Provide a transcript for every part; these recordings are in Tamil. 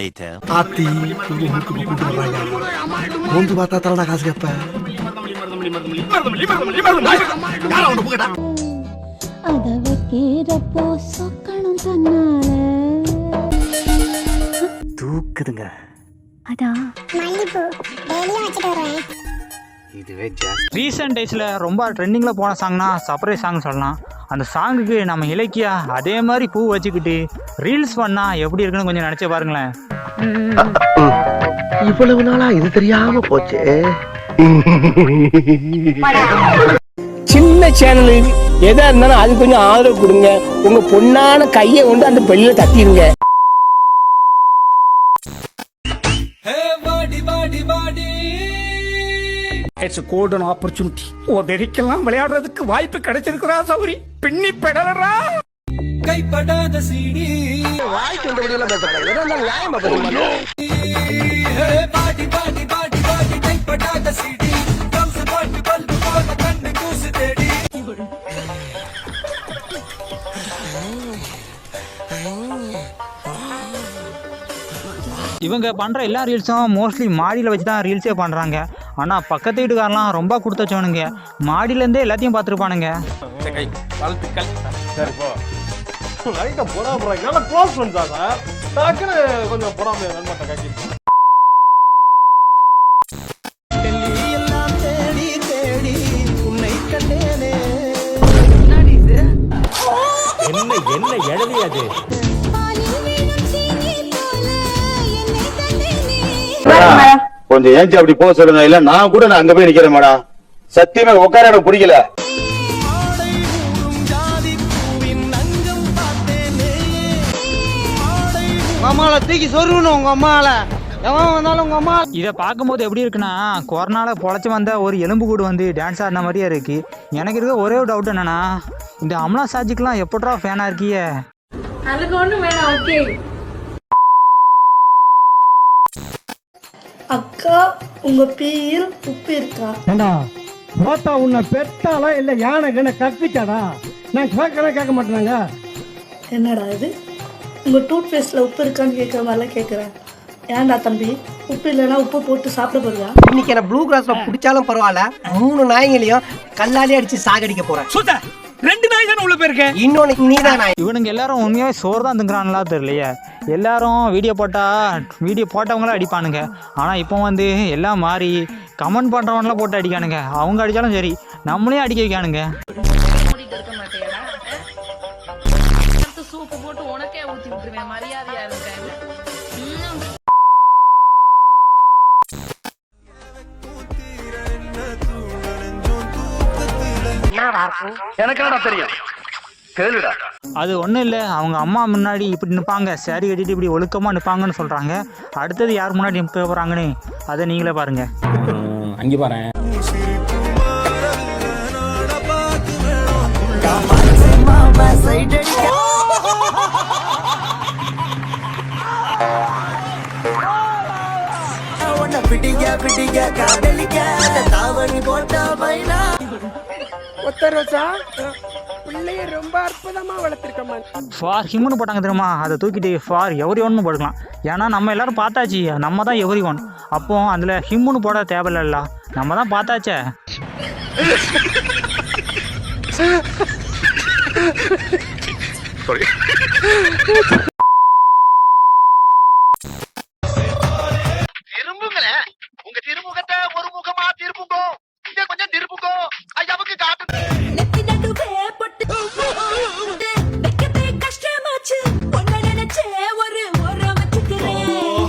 later. ஆத்தி மூந்து பார்த்தா தரடா காசு கேப்ப அத வைக்கிறப்போ சொக்கணும் தன்னால தூக்குதுங்க. அதான் மல்லிப்பூ டெய்லியும் வச்சுட்டு வருவேன். இதுவே ரீசெண்ட் டேஸில் ரொம்ப ட்ரெண்டிங்கில் போன சாங்னா சர்ப்ரைஸ் சாங் சொல்லலாம். அந்த சாங்குக்கு நம்ம இலக்கியா அதே மாதிரி பூ வச்சுக்கிட்டு ரீல்ஸ் பண்ணால் எப்படி இருக்குன்னு கொஞ்சம் நினச்சி பாருங்களேன். இவ்வளவு நாளா இது தெரியாம போச்சே. சின்ன சேனல் எதா இருந்தாலும் அது கொஞ்சம் ஆதரவு கொடுங்க. உங்க பொண்ணான கையை கொண்டு அந்த பெல்லில தட்டிடுங்க இட்ஸ் கோல்டன் ஆப்பர்ச்சுனிட்டி உதறிக்கெல்லாம் விளையாடுறதுக்கு வாய்ப்பு கிடைச்சிருக்கிறா சௌரி. பின்னி பெடலரா கைப்படாத சீடி வாய்க்கு வந்தபடியெல்லாம் பேசக்கூடாது எதா இருந்தாலும் நியாயமா பேசணும் பாடி பாடி பாடி பாடி கைப்படாத சீடி கம்சு பாட்டு பல்பு போல கண்ணு கூசு தேடி. இவங்க பண்ணுற எல்லா ரீல்ஸும் மோஸ்ட்லி மாடியில் வச்சு தான் ரீல்ஸே பண்ணுறாங்க ஆனால் பக்கத்து வீட்டுக்காரெலாம் ரொம்ப கொடுத்து வச்சவனுங்க. மாடியிலேருந்தே எல்லாத்தையும் பார்த்துருப்பானுங்க. லைட்டா பொறாம போறாங்க நல்லா க்ளோஸ் ஃப்ரெண்ட்ஸா சார் டக்குன்னு கொஞ்சம் பொறாம நண்பட்ட காக்கி என்ன என்ன கொஞ்சம் ஏஞ்சி அப்படி போக சொல்லுங்க. இல்ல நான் கூட நான் அங்க போய் நிக்கிறேன் மேடம். சத்தியமா உட்கார எனக்கு பிடிக்கல. அம்மால தூக்கி சொருகணும் உங்க அம்மால. எவன் வந்தாலும் உங்க அம்மா இதை பார்க்கும்போது எப்படி இருக்குன்னா கொரோனால பொழைச்சி வந்த ஒரு எலும்பு கூடு வந்து டான்ஸ் ஆடின மாதிரியே இருக்கு. எனக்கு இருக்க ஒரே ஒரு டவுட் என்னன்னா இந்த அமலா சாஜிக்கெலாம் எப்பட்றா ஃபேனாக இருக்கியே? அதுக்கு ஒண்ணும் வேணாம் ஓகே அக்கா உங்க பீயில் உப்பு இருக்கா? ஏண்டா போட்டா உன்னை பெத்தாலா இல்ல யானை கண்ண கற்பிச்சாடா? நான் கேட்கறேன் கேட்க மாட்டேனாங்க. என்னடா இது? உங்க டூத் பேஸ்ட்ல உப்பு இருக்கான்னு கேட்குற மாதிரிலாம் கேட்குறேன் ஏன்டா தம்பி? உப்பு இல்லைன்னா உப்பு போட்டு சாப்பிட போறியா? இன்னைக்கு என்ன ப்ளூ கிராஸ்ல பிடிச்சாலும் பரவாயில்ல. மூணு நாய்ங்களையும் கல்லாலே அடிச்சு சாகடிக்க போறேன். சுத்த ரெண்டு நாய் தானே உள்ள போயிருக்கேன் இன்னொன்னு நீதான் நாய். இவனுங்க எல்லாரும் உண்மையாகவே சோறு தான் திங்குறாங்களா தெரியலையே. எல்லாரும் வீடியோ போட்டால் வீடியோ போட்டவங்களும் அடிப்பானுங்க. ஆனால் இப்போ வந்து எல்லாம் மாறி கமெண்ட் பண்ணுறவன்லாம் போட்டு அடிக்கானுங்க. அவங்க அடித்தாலும் சரி நம்மளையும் அடிக்க வைக்கானுங்க. எனக்கு என்னடா தெரியும்? கேளுடா. அது ஒன்றும் இல்லை. அவங்க அம்மா முன்னாடி இப்படி நிற்பாங்க சேரீ கட்டிட்டு இப்படி ஒழுக்கமாக நிற்பாங்கன்னு சொல்கிறாங்க அடுத்தது யார் முன்னாடி நிற்க போகிறாங்கன்னு அதை நீங்களே பாருங்கள் அங்கே பாரு. ஃபார் ஹிம்னு போட்டாங்க தெரியுமா? அதை தூக்கிட்டு ஃபார் எவ்ரி ஒன்னு போட்டுக்கலாம். ஏன்னா நம்ம எல்லாரும் பார்த்தாச்சு. நம்ம தான் எவ்ரி ஒன் அப்போ அதில் ஹிம்முன்னு போட தேவையில்ல நம்ம தான் பார்த்தாச்சே. திரும்புங்களேன்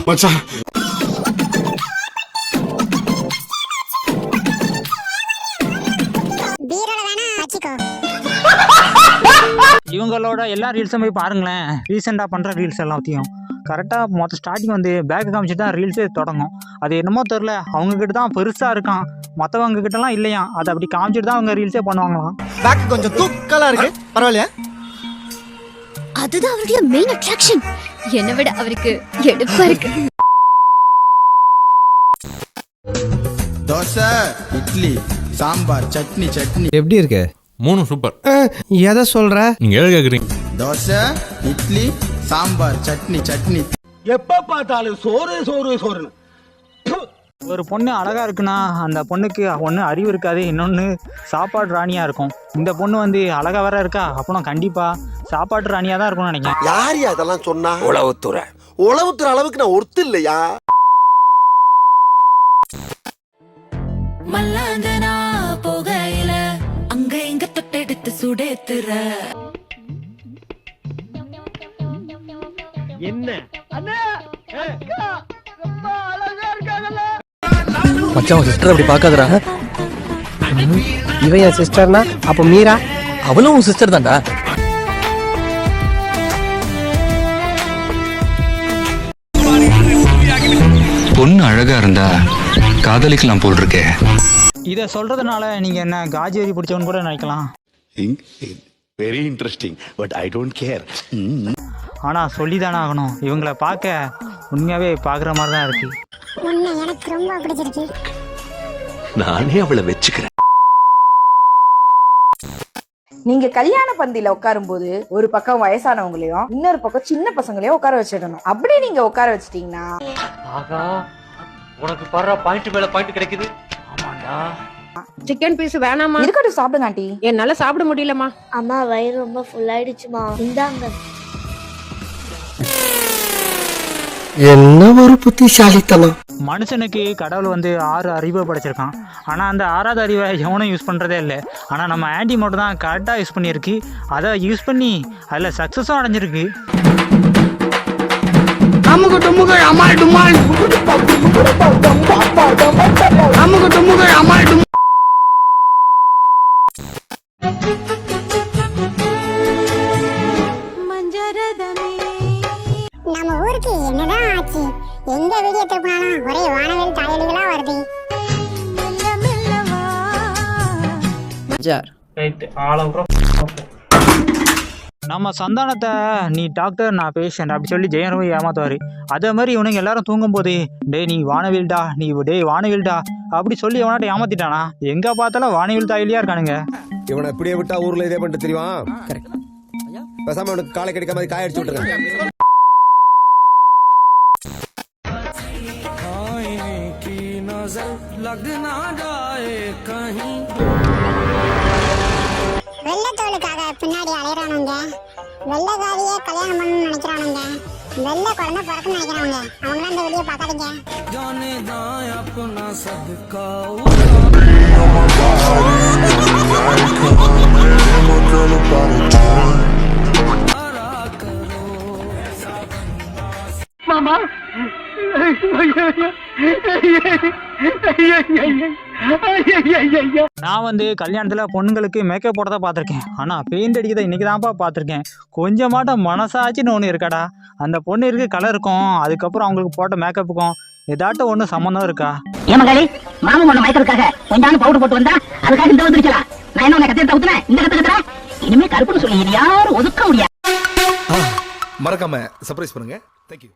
மச்சான். இவங்களோட எல்லா ரீல்ஸும் போய் பாருங்களேன். ரீசெண்டாக பண்ணுற ரீல்ஸ் எல்லாத்தையும் கரெக்டாக மொத்தம் ஸ்டார்டிங் வந்து பேக் காமிச்சிட்டு தான் ரீல்ஸே தொடங்கும். அது என்னமோ தெரில அவங்கக்கிட்ட தான் பெருசாக இருக்கான். மற்றவங்க கிட்டலாம் இல்லையா அதை அப்படி காமிச்சிட்டு தான் அவங்க ரீல்ஸே பண்ணுவாங்களாம். பேக் கொஞ்சம் தூக்கலா இருக்கு. பரவாயில்லையா? அதுதான் அவருடைய மெயின் அட்ராக்ஷன் என்னை விட அவருக்கு எடுப்பா இருக்கு. தோசை இட்லி சாம்பார் சட்னி சட்னி. எப்படி இருக்கு? மூணு சூப்பர் எதை சொல்ற? நீங்க எதை கேக்குறீங்க? தோசை இட்லி சாம்பார் சட்னி சட்னி. எப்ப பார்த்தாலும் சோறு சோறு சோறுன்னு. ஒரு பொண்ணு அழகா இருக்குன்னா அந்த பொண்ணுக்கு ஒன்று அறிவு இருக்காது இன்னொன்று சாப்பாடு ராணியா இருக்கும். இந்த பொண்ணு வந்து அழகா வேற இருக்கா? அப்புறம் கண்டிப்பா சாப்பாட்டு ராணியா தான் இருக்கும்னு நினைக்கிறேன். யார் அதெல்லாம் சொன்னா? உளவுத்துறை. உளவுத்துற அளவுக்கு நான் ஒருத்து இல்லையா? மல்லாந்தனா போகையில அங்க இங்க தொட்டெடுத்து சுடேத்துற. மச்சான் சிஸ்டர் அப்படி பாக்காதடா இவன் என் சிஸ்டர்னா அப்ப மீரா? அவளும் உன் சிஸ்டர் தான்டா. பொண்ணு அழகா இருந்தா காதலிக்கலாம் போல் இருக்கே இதை சொல்றதுனால நீங்க என்ன காஜேரி பிடிச்சவன் கூட நினைக்கலாம்? Very interesting but I don't care ஆனா சொல்லிதானே ஆகணும். இவங்களை பார்க்க உண்மையாவே பார்க்குற மாதிரி தான் இருக்கு. உன்னை எனக்கு ரொம்ப பிடிச்சிருக்கு. நானே அவளை வச்சுக்கிறேன். நீங்க கல்யாண பந்தியில உட்காரும் போது ஒரு பக்கம் வயசானவங்களையும் இன்னொரு பக்கம் சின்ன பசங்களையும் உட்கார வச்சிடணும். அப்படி நீங்க உட்கார வச்சிட்டீங்கன்னா. ஆகா உனக்கு படுற பாயிண்ட் மேல பாயிண்ட் கிடைக்குது. ஆமாண்டா. சிக்கன் பீஸ் வேணாமா இருக்கட்டும் சாப்பிடுங்க ஆண்டி. என்னால சாப்பிட முடியலமா அம்மா வயிறு ரொம்ப ஃபுல் ஆயிடுச்சுமா. இந்தாங்க. என்ன ஒரு புத்திசாலித்தனம். மனுஷனுக்கு கடவுள் வந்து ஆறு அறிவை படைச்சிருக்கான். ஆனால் அந்த ஆறாவது அறிவை எவனும் யூஸ் பண்ணுறதே இல்லை. ஆனால் நம்ம ஆன்டி மட்டும் தான் கரெக்டாக யூஸ் பண்ணியிருக்கு. அதை யூஸ் பண்ணி அதில் சக்ஸஸும் அடைஞ்சிருக்கு. அமுக டுமுக அமால் டுமால். அமுக டுமுக அமால் டுமால் எங்க வீடியோ திருப்பினாலும் ஒரே வானவில் தாயலிகளா வருது. ரைட் நம்ம சந்தானத்தை நீ டாக்டர் நான் பேஷண்ட் அப்படி சொல்லி ஜெயரவி ஏமாத்துவார். அதே மாதிரி இவனுங்க எல்லாரும் தூங்கும்போது டேய் நீ வானவில்டா நீ டேய் வானவில்டா அப்படி சொல்லி எவனாட்ட ஏமாத்திட்டானா? எங்கே பார்த்தாலும் வானவில் தாயிலியா இருக்கானுங்க. இவனை இப்படியே விட்டா ஊர்ல இதே பண்ணிட்டு தெரியுமா பேசாம இவனுக்கு காலை கிடைக்காம மாதிரி காய அடிச்சு लग ना जाए कहीं வெள்ளத்தோளுக்காக பின்னாடி அலையறானுங்க. வெள்ளக்காரியே கல்யாணம் பண்ணணும்னு நினைக்கிறானுங்க. வெள்ள குழந்தை பிறக்குன்னு நினைக்கிறானுங்க. அவங்களாம் இந்த வெளியே பார்க்காதீங்க. நான் வந்து கல்யாணத்தில் பொண்ணுங்களுக்கு மேக்கப் போட தான் பார்த்துருக்கேன் ஆனால் பெயிண்ட் அடிக்கிறத இன்றைக்கி தான்ப்பா பார்த்துருக்கேன் கொஞ்சமாட்டம் மனசாச்சின்னு ஒன்று இருக்காடா அந்த பொண்ணு இருக்கு கலர் இருக்கும் அதுக்கப்புறம் அவங்களுக்கு போட்ட மேக்கப்புக்கும் ஏதாட்டும் ஒன்று சம்மந்தம் இருக்கா ஏமகாளி மாமன் ஒண்ணு மயக்கிறதுக்காக கொஞ்சம் பவுடர் போட்டு வந்தா அதுக்காக இந்த வந்துருக்கலாம் நான் என்ன உன்னை கத்திரத்தை ஊத்துனேன் இந்த கத்து இனிமே கருப்புன்னு சொல்லி யாரும் ஒதுக்க முடியாது மறக்காம சர்ப்ரைஸ் பண்ணுங்க தேங்க்யூ